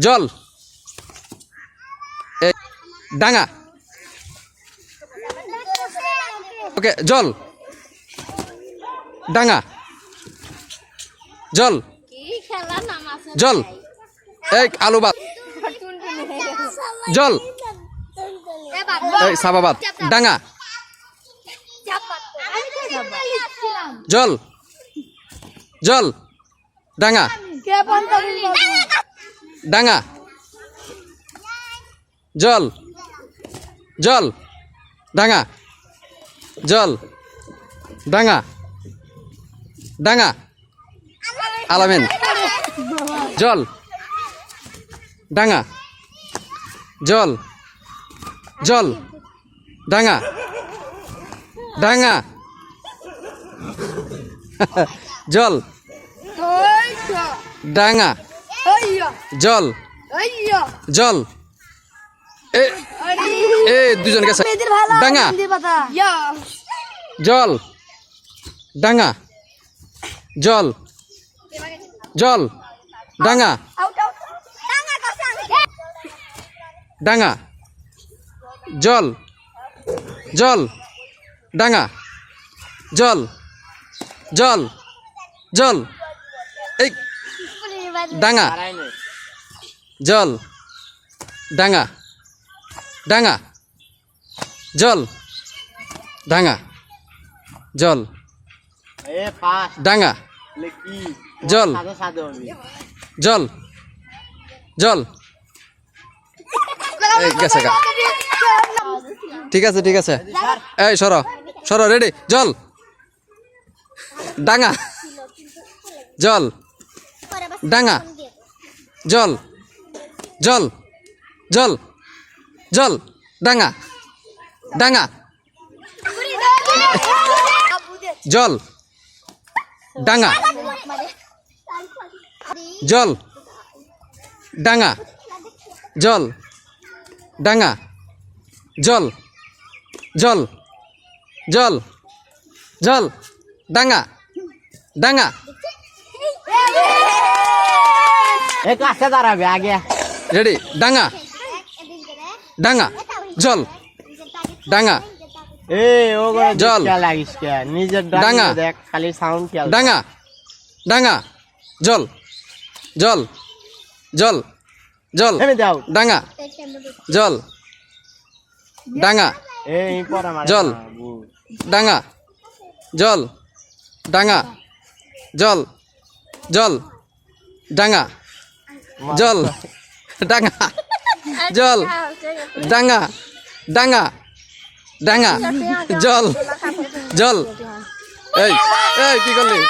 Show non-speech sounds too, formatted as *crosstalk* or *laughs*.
জল। ডাঙা। ওকে, জল। ডাঙা। জল। জল। এই আলু বাদ। জল। এই সাবাবাদ। ডাঙা। জল। জল। ডাঙা। ডাঙা। জল। জল। ডাঙা। জল। ডাঙা। ডাঙা। আলামিন। জল। ডাঙা। জল। জল। ডাঙা। ডাঙা। *laughs* জল। ডাঙা। জল। জল। এ এ দুজন গেছে ডাঙা জল। ডাঙা জল। জল। ডাঙা ডাঙা জল। জল। ডাঙা জল। জল। জল। এই ডাঙা জল। ডাঙা। ডাঙা। জল। ডাঙা। জল। ডাঙা। জল। জল। জল। গেছে গা। ঠিক আছে ঠিক আছে। এই সর। সর রেডি জল। ডাঙা। জল। ডাঙা। জল। জল জল জল, ডাঙা ডাঙা। জল ডাঙা। জল ডাঙা। জল ডাঙা। জল জল জল জল, ডাঙা ডাঙা। এ কাছে দাঁড়াবে, আগে। রেডি ডাঙা ডাঙা জল ডাঙা এ ও করে জল। খালি ডাঙা ডাঙা জল জল জল জল ডাঙা জল ডাঙা জল। ডাঙা জল ডাঙা জল জল ডাঙা জল ডাঙা জল। ডাঙা ডাঙা ডাঙা জল। জল। এই এই কি করলি?